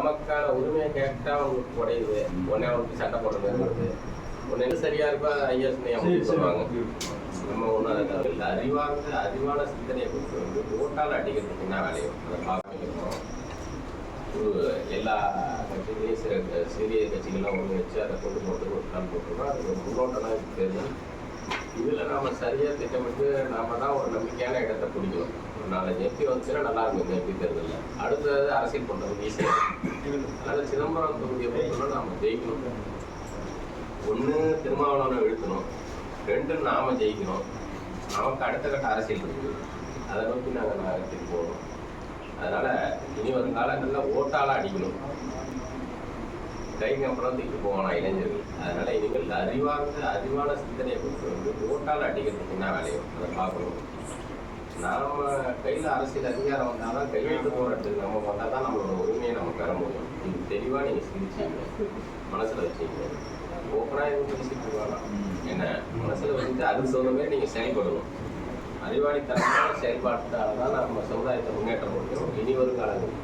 நமக்கான உரிமையை கேட்டா அவங்களுக்கு குறையுது உடனே அவங்களுக்கு சண்டை போடுற மாதிரி வருது உடனே சரியா இருக்கோ? ஐஎஸ் சொல்லுவாங்க. நம்ம ஒன்றும் அதை தவிர இல்லை. அறிவார்ந்த அறிவான சிந்தனையை கொடுத்து வந்து ஓட்டால் அடிக்கிறதுக்கு என்ன வேலையும் அதை பார்க்கணும். எல்லா கட்சிகளையும் சில சிறிய கட்சிகள்லாம் ஒன்று வச்சு அதை கொண்டு போட்டு ஒரு நாள் போட்டுருக்கோம். அது ஒரு முன்னோட்டம்லாம் தேர்தல் இதில் நாம் சரியாக திட்டமிட்டு நாம தான் ஒரு நம்பிக்கையான இடத்தை பிடிக்கணும். ஒரு நாலஞ்சு எம்பி வந்துச்சுன்னா நல்லா இருக்கும் இந்த எம்பி தேர்தலில் அடுத்தது அரசியல் பண்ணுறது ஈஸியாக அதனால் சிதம்பரம் தொகுதியை பொறுத்தவரை நாம் ஜெயிக்கணும். ஒன்று திருமாவளவனை வீழ்த்தணும். ரெண்டு நாம் ஜெயிக்கணும். நமக்கு அடுத்த கட்ட அரசியல் இருக்குது. அதை நோக்கி நாங்கள் நகரத்துக்கு போகணும். அதனால் இனி வரும் காலங்களில் ஓட்டாலாம் அடிக்கணும். கை அப்புறம் தூக்கி போகணும் இளைஞர்கள். அதனால் இனி அறிவார்ந்த அறிவான சிந்தனையை கொடுத்து வந்து ஓட்டால் அடிக்கிறதுக்கு என்ன வேலையும் அதை பார்க்கணும். நாம கையில் அரசியல் அதிகாரம் வந்தால் கையெழுத்து போராட்டத்துக்கு நம்ம வந்தால் தான் நம்மளோட உரிமையை நம்ம பெற முடியும். இது தெளிவாக நீங்கள் சிந்திச்சீங்க மனசில் வச்சீங்க ஓப்பனாக எதுவும் பேசிட்டு வேணாம் என்ன? மனசில் வச்சுட்டு அதுக்கு தகுந்த மாதிரி நீங்கள் செயல்படணும். அறிவாளித்தனமான செயல்பாட்டால் தான் நம்ம சமுதாயத்தை முன்னேற்ற முடியும். இனி வரும் காலங்கள்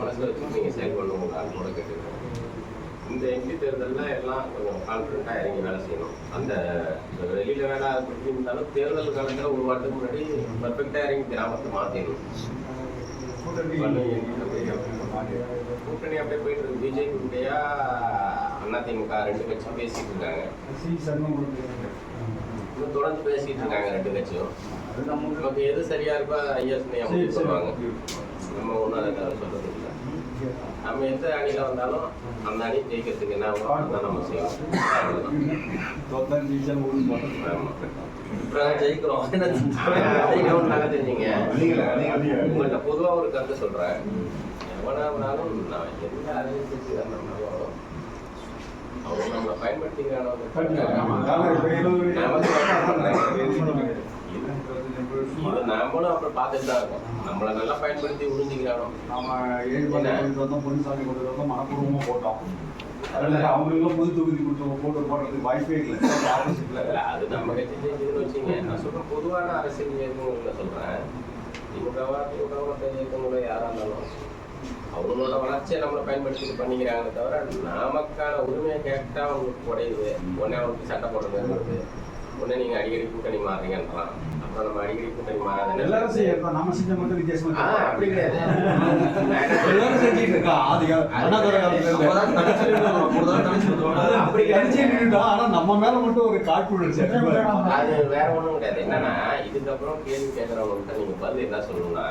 மனசில் வச்சு நீங்கள் செயல்படணும். உங்கள் ஆள் கூட கேட்டுக்கிறேன் இந்த எம்பி தேர்தலில் எல்லாம் கொஞ்சம் கான்ஃபிடண்ட்டாக இறங்கி வேலை செய்யணும். அந்த வெளியில் வேலை எப்படி இருந்தாலும் தேர்தல் காலத்தில் ஒரு வாரத்துக்கு முன்னாடி பர்ஃபெக்டாக இறங்கி கிராமத்தை மாற்றிடணும் கூட்டணி அப்படியே போயிட்டு இருக்கு. பிஜேபி கூட்டணியா அதிமுக ரெண்டு கட்சியும் பேசிட்டு இருக்காங்க. இன்னும் தொடர்ந்து பேசிட்டு இருக்காங்க ரெண்டு கட்சியும். நமக்கு எது சரியா இருக்கோ அவங்க சொல்லுவாங்க. நம்ம ஒன்றும் அதை சொல்றது இல்லை. நம்ம எந்த அணியில வந்தாலும் அந்த அணி ஜெயிக்கிறதுக்கு என்ன நம்ம. ஆமா. இப்பதான் ஜெயிக்கிறோம். ஜெயிக்கிறோம் நல்லா தெரிஞ்சீங்க உங்கள்கிட்ட பொதுவா ஒரு கருத்து சொல்றேன். எவனாவனாலும் நான் எந்த கட்சி இருந்தாலும் அவங்க நம்மளை பயன்படுத்திக்கிறானோ நம்மளும் அப்புறம் பார்த்துட்டு தான் இருக்கோம். நம்மளை நல்லா பயன்படுத்தி உறிஞ்சிக்கிறானோ? நாம ஏழு பத்து வந்தோம் பொன்னுசாமி கொண்டு வந்தோம் மனப்பூர்வமா போட்டோம். அதனால அவங்களுக்கும் புது தொகுதி கொடுத்து போட்டு போடுறதுக்கு வாய்ப்பே இல்லை. அது நம்ம கட்சி ஜெயிச்சதுன்னு வச்சுங்க நான் சொல்றேன் பொதுவான அரசியல் இயக்கங்களை சொல்றேன். திமுகவா திமுகவா இயக்கங்களோ யாரா இருந்தாலும் அவங்களோட வளர்ச்சியை நம்மளை பயன்படுத்தி பண்ணிக்கிறாங்களே தவிர நமக்கான உரிமையை கேட்டா அவங்களுக்கு குறையுது உடனே அவங்களுக்கு சட்டை போடுற உடனே நீங்க அடிக்கடி கூட்டணி மாறுறீங்கன்றான் அப்புறம் நம்ம அடிக்கடி கூட்டணி மாறாத எல்லாரும் செய்யறோம் நம்ம செஞ்ச மட்டும் வித்தியாசமா. அப்படி கிடையாது. எல்லாரும் செஞ்சிட்டு இருக்கா. அது அப்படி இருக்கோம். ஆனா நம்ம மேல மட்டும் ஒரு இருக்கு. அது வேற ஒண்ணும் கிடையாது. என்னன்னா இதுக்கப்புறம் கேள்வி கேட்கறவங்கள்ட்ட நீங்க பதில் என்ன சொல்லணும்னா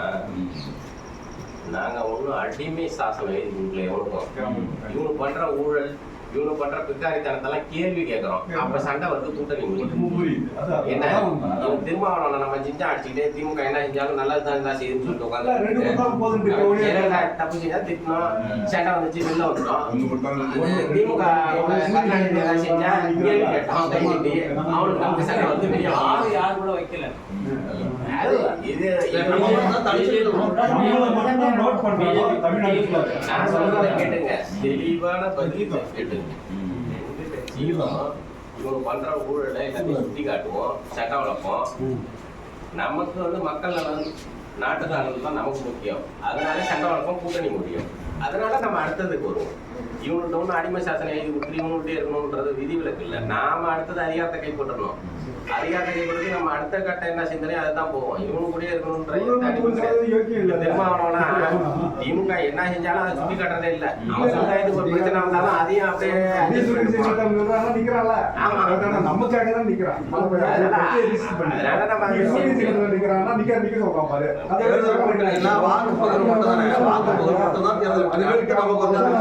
நாங்க ஒண்ணும் அடிமை சாசனம் எழுதி கொடுக்கல எவனுக்கும் இவனு பண்ற ஊழல் இவனு பண்ற பிக்காரித்தனத்தெல்லாம் கேள்வி கேட்கறோம் அப்ப சண்டை வந்து கூட்டணி என்ன. இவன் திருமாவளவனை நம்ம செஞ்சா அடிச்சுக்கிட்டே திமுக என்ன செஞ்சாலும் நல்லது தான் சொல்லிட்டு உட்காந்து ஒழிய- தப்பு செஞ்சா திட்டணும் சண்டை வந்துச்சு வெளில வந்துட்டோம். திமுக கருணாநிதி ஏதாவது செஞ்சா கேள்வி கேட்டோம். கை நீட்டி அவனுக்கு நமக்கு சண்டை வந்து வெளியே யாரு யார் கூட வைக்கல. இது கேட்டுங்க. தெளிவான பதில் கேட்டுங்க. இவங்க பண்ற ஊழலை எல்லாத்தையும் சுட்டி காட்டுவோம் சட்டம் வளர்ப்போம் நமக்கு வந்து மக்கள் நலன் நாட்டு தான் நமக்கு முக்கியம். அதனால சட்டம் வளர்ப்போம் கூட்டணி முடியும். அதனால நம்ம அடுத்ததுக்கு வருவோம். இவங்கள்ட்ட ஒன்றும் அடிமை சாசனம் எழுதி கொடுத்து இவங்கள்ட்டே இருக்கணுன்றது விதிவிலக்கு இல்லை. நாம அடுத்தது அதிகாரத்தை கைப்பற்றணும். அதிகாரத்தை கைப்பற்றி நம்ம அடுத்த கட்ட என்ன சிந்தனை அதை தான் போவோம் இவனு கூட இல்ல. திருமாவளவனா திமுக என்ன செஞ்சாலும் அதை சுட்டி காட்டுறதே இல்ல. அவன் சமுதாயத்துக்கு ஒரு பிரச்சனை வந்தாலும் அதையும் அப்படியே ஆமா. நமக்காக தான் நிக்கிறான். அதனால- நம்ம நிக்கிறான்னா நிக்க நிக்க சொல்றான் பாரு. வாக்கு மட்டும் தானே. வாக்கு மட்டும் தான் தேர்தல். நம்ம அதனால